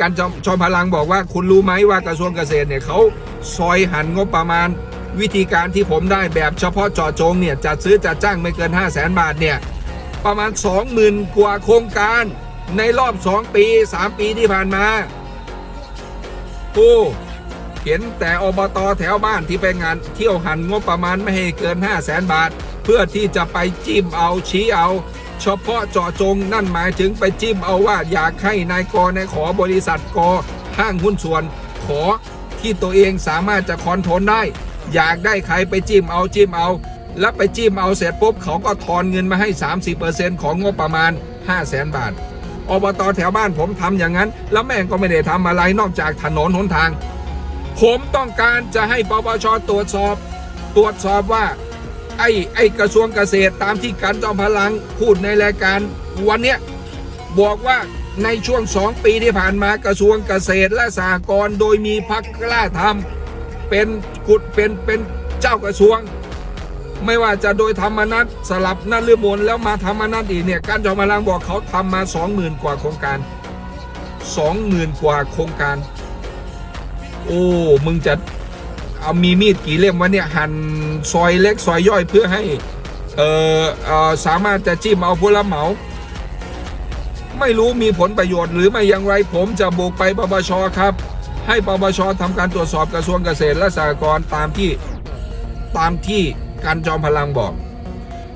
การจอมชอมพลังบอกว่าคุณรู้ไหมว่ากระทรวงเกษตรเนี่ยเขาซอยหันงบประมาณ วิธีการที่ผมได้แบบเฉพาะเจาะจงเนี่ยจัดซื้อจัดจ้างไม่เกิน 5 0 0แสนบาทเนี่ยประมาณ 20,000 กว่าโครงการในรอบ 2 ปี 3 ปีที่ผ่านมาโอ้เห็นแต่อบตแถวบ้านที่ไปงานเที่ยวหันงบประมาณไม่ให้เกิน 5 0 0แสนบาท เพื่อที่จะไปจิ้มเอาชี้เอา เฉพาะเจาะจงนั่นหมายถึงไปจิ้มเอาว่าอยากให้นายกนายขอบริษัทกห้างหุ้นส่วน ขอที่ตัวเองสามารถจะคอนโทรลได้ อยากได้ใครไปจิ้มเอาจิ้มเอา แล้วไปจิ้มเอาเสร็จปุ๊บเขาก็ทอนเงินมาให้ 30%ของงบประมาณ 5 0 0แสนบาทอบตแถวบ้านผมทำอย่างนั้น แล้วแม่งก็ไม่ได้ทำอะไรนอกจากถนนหนทาง ผมต้องการจะให้ปปชตรวจสอบ ตรวจสอบว่า ไอ้ไอ้กระทรวงเกษตรตามที่การจอมพลังพูดในรายการวันเนี้ยบอกว่าในช่วงสองปีที่ผ่านมากระทรวงเกษตรและสหกรณ์โดยมีพักกล้าทำเป็นกุดเป็นเป็นเจ้ากระทรวง ไม่ว่าจะโดยธรรมนัตสลับนั่นเรือมนแล้วมาธรรมนัตอีกเนี่ยการจอมพลังบอกเขาทำมาสองหมื่นกว่าโครงการสองหมื่นกว่าโครงการ โอ้ มึงจะ เอามีมีดกี่เล่มวะเนี่ยหั่นซอยเล็กซอยย่อยเพื่อให้เออเออสามารถจะจิ้มเอาผู้รับเหมา ไม่รู้มีผลประโยชน์หรือไม่อย่างไรผมจะบุกไปปปชครับ ให้ปปชทำการตรวจสอบกระทรวงเกษตรและสหกรณ์ตามที่ตามที่การจอมพลังบอก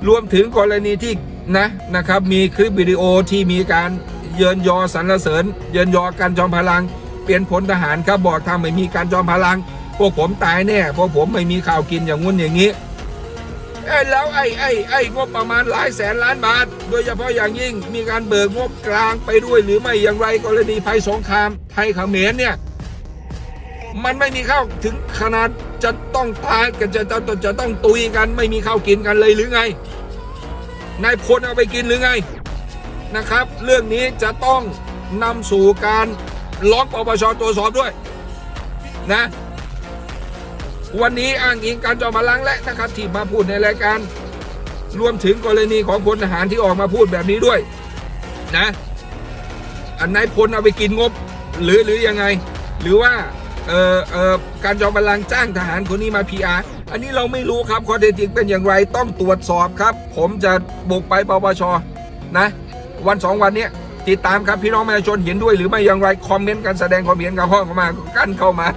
รวมถึงกรณีที่นะนะครับมีคลิปวิดีโอที่มีการเยินยอสรรเสริญ เยินยอการจอมพลัง เปลี่ยนผลทหารครับบอกถ้าไม่มีการจอมพลัง พวกผมตายแน่เพราะผมไม่มีข่าวกินอย่างงุ้นอย่างนี้เอ้แล้วไอ้ไอ้ไอ้งบประมาณหลายแสนล้านบาท โดยเฉพาะอย่างยิ่งมีการเบิกงบกลางไปด้วยหรือไม่อย่างไรกรณีภัยสงครามไทยเขมรเนี่ย มันไม่มีข้าวถึงขนาดจะต้องตายกันจะจะจะจะต้องตุยกันไม่มีข้าวกินกันเลยหรือไงนายพลเอาไปกินหรือไงนะครับ เรื่องนี้จะต้องนำสู่การร้องปปชตรวจสอบด้วยนะ วันนี้อ้างอิงการจอมพลังและนะครับที่มาพูดในรายการ รวมถึงกรณีของพลทหารที่ออกมาพูดแบบนี้ด้วย นะ อันนายพลเอาไปกินงบ หรือหรือยังไง หรือว่าเอ่อเอ่อการจอมพลังจ้างทหารคนนี้มา PR อันนี้เราไม่รู้ครับข้อเท็จจริงเป็นอย่างไรต้องตรวจสอบครับ ผมจะบุกไปปปชนะ วันสองวันนี้ติดตามครับพี่น้องประชาชนเห็นด้วยหรือไม่อย่างไร คอมเมนต์กันแสดงความเห็นกับห้องเข้ามากันเข้ามา